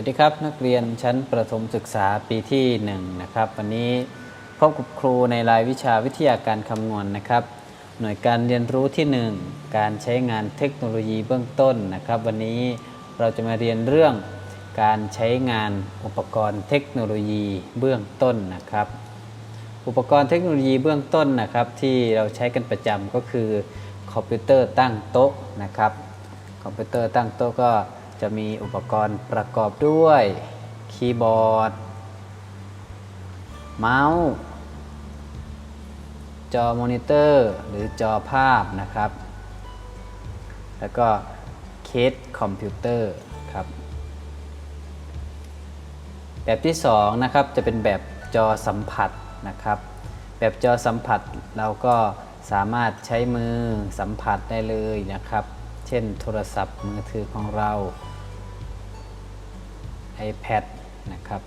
วัสดีครับ นักเรียนชั้นประถมศึกษาปีที่1นะครับวันนี้พบกับครูในรายวิชาวิทยาการคำนวณนะครับ หน่วยการเรียนรู้ที่ 1 การใช้งานเทคโนโลยีเบื้องต้นนะครับ วันนี้เราจะมาเรียนเรื่องการใช้งานอุปกรณ์เทคโนโลยีเบื้องต้นนะครับ อุปกรณ์เทคโนโลยีเบื้องต้นนะครับ ที่เราใช้กันประจำก็คือคอมพิวเตอร์ตั้งโต๊ะนะครับคอมพิวเตอร์ตั้งโต๊ะก็ จะมีอุปกรณ์ประกอบด้วย คีย์บอร์ด เมาส์ จอมอนิเตอร์ หรือจอภาพนะครับ แล้วก็เคสคอมพิวเตอร์ครับ แบบที่2นะครับจะเป็นแบบจอสัมผัสนะครับ แบบจอสัมผัสเราก็สามารถใช้มือสัมผัสได้เลยนะครับ เช่นโทรศัพท์มือถือของเรา iPad นะครับ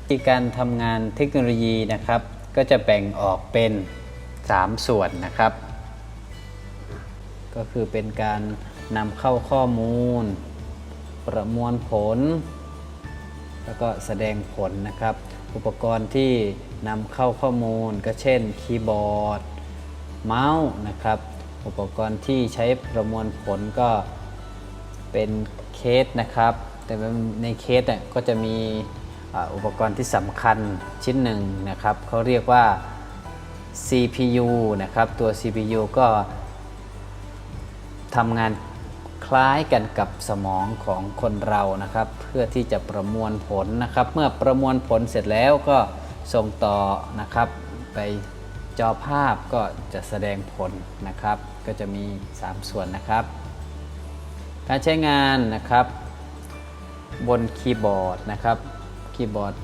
วิธีการทำงานเทคโนโลยีนะครับ ก็จะแบ่งออกเป็น 3 ส่วนนะครับ ก็คือเป็นการนำเข้าข้อมูล ประมวลผล แล้วก็แสดงผลนะครับ อุปกรณ์ที่นำเข้าข้อมูลก็เช่นคีย์บอร์ด เมาส์นะครับ อุปกรณ์ที่ใช้ประมวลผลก็ เป็นเคสนะครับ แต่ในเคสเนี่ยก็จะมีอุปกรณ์ที่สำคัญชิ้นหนึ่งนะครับเขาเรียกว่า CPU นะครับตัว CPU ก็ทำงานคล้ายกันกับสมองของคนเรานะครับ เพื่อที่จะประมวลผลนะครับ เมื่อประมวลผลเสร็จแล้วก็ส่งต่อนะครับ ไปจอภาพก็จะแสดงผลนะครับ ก็จะมี 3 ส่วนนะครับ การใช้งานนะครับบนคีย์บอร์ดนะครับคีย์บอร์ด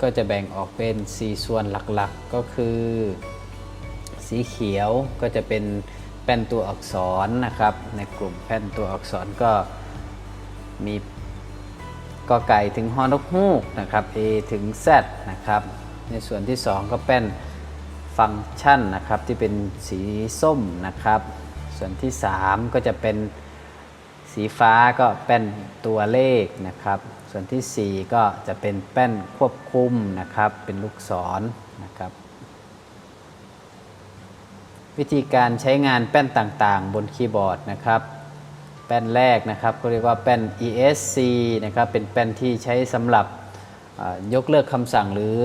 ก็จะแบ่งออกเป็น 4 ส่วนหลักๆ ก็คือ สีเขียวก็จะเป็นแป้นตัวอักษรนะครับ ในกลุ่มแป้นตัวอักษรก็มีกอไก่ถึงฮอนกฮูกนะครับ A ถึง Z นะครับ ในส่วนที่ 2 ก็แป้นฟังก์ชันนะครับที่เป็นสีส้มนะครับ ส่วนที่ 3 ก็จะเป็น สีฟ้าก็แป้นตัวเลขนะครับ ส่วนทีสี่ 4 ก็จะเป็นแป้นควบคุมนะครับ เป็นลูกศรนะครับ วิธีการใช้งานแป้นต่างๆ บนคีย์บอร์ดนะครับ แป้นแรกนะครับก็เรียกว่าแป้น ESC นะครับ เป็นแป้นที่ใช้สำหรับยกเลิกคำสั่งหรือ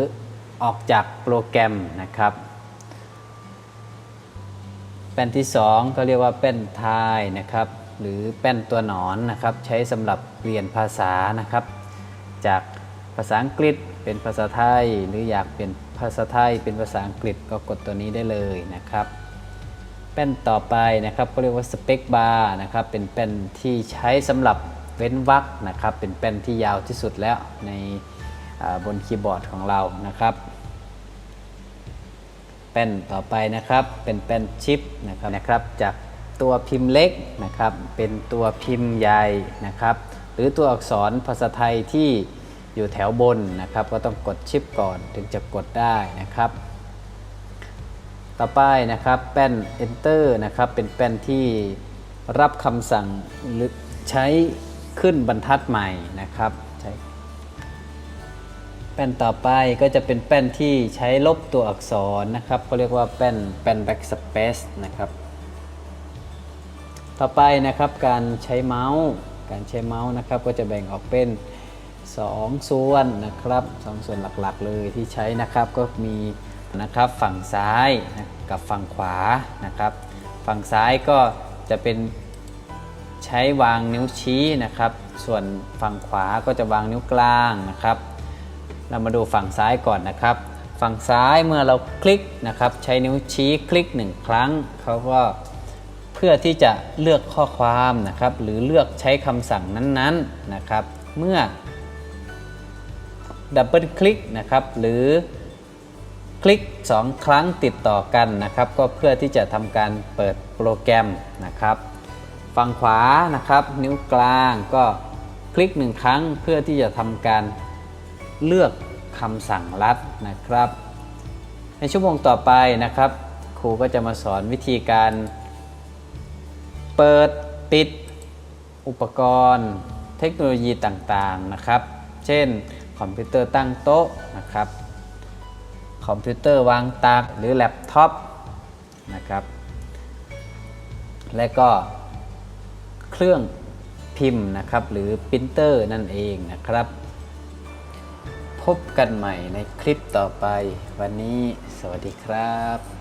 ออกจากโปรแกรมนะครับ แป้นที่ 2 ก็เรียกว่าแป้นทายนะครับ หรือแป้นตัวหนอนนะครับ ใช้สำหรับเปลี่ยนภาษานะครับ จากภาษาอังกฤษเป็นภาษาไทย หรืออยากเปลี่ยนภาษาไทยเป็นภาษาอังกฤษก็กดตัวนี้ได้เลยนะครับ แป้นต่อไปนะครับก็เรียกว่าสเปคบาร์นะครับเป็นแป้นที่ใช้สำหรับเว้นวรรคนะครับ เป็นแป้นที่ยาวที่สุดแล้วในบนคีย์บอร์ดของเรานะครับแป้นต่อไปนะครับเป็นแป้นชิปนะครับนะครับจาก ตัวพิมพ์เล็กนะครับ เป็นตัวพิมพ์ใหญ่นะครับ หรือตัวอักษรภาษาไทยที่อยู่แถวบนนะครับ ก็ต้องกดชิปก่อนถึงจะกดได้นะครับ ต่อไปนะครับแป้น enter นะครับเป็นแป้นที่รับคำสั่งหรือใช้ขึ้นบรรทัดใหม่นะครับใช้แป้นต่อไปก็จะเป็นแป้นที่ใช้ลบตัวอักษรนะครับก็เรียกว่าแป้นแป้น backspace นะครับ ต่อไปนะครับการใช้เมาส์ การใช้เมาส์นะครับก็จะแบ่งออกเป็น 2 ส่วนนะครับสองส่วนหลักๆเลยที่ใช้นะครับก็มีนะครับฝั่งซ้ายนะกับฝั่งขวานะครับ ฝั่งซ้ายก็จะเป็นใช้วางนิ้วชี้นะครับ ส่วนฝั่งขวาก็จะวางนิ้วกลางนะครับ เรามาดูฝั่งซ้ายก่อนนะครับ ฝั่งซ้ายเมื่อเราคลิกนะครับ ใช้นิ้วชี้คลิกหนึ่งครั้งเขาก็ เพื่อที่จะเลือกข้อความนะครับ หรือเลือกใช้คำสั่งนั้นๆนะครับ เมื่อดับเบิลคลิกนะครับ หรือคลิก 2 ครั้งติดต่อกันนะครับ ก็เพื่อที่จะทำการเปิดโปรแกรมนะครับ ฝั่งขวานะครับ นิ้วกลางก็คลิกหนึ่งครั้งเพื่อที่จะทำการเลือกคำสั่งลัดนะครับ ในชั่วโมงต่อไปนะครับ ครูก็จะมาสอนวิธีการ เปิดปิดอุปกรณ์เทคโนโลยีต่างๆนะครับ เช่น คอมพิวเตอร์ตั้งโต๊ะนะครับ คอมพิวเตอร์วางตักหรือแล็ปท็อปนะครับ และก็เครื่องพิมพ์นะครับ หรือปรินเตอร์นั่นเองนะครับ พบกันใหม่ในคลิปต่อไปวันนี้สวัสดีครับ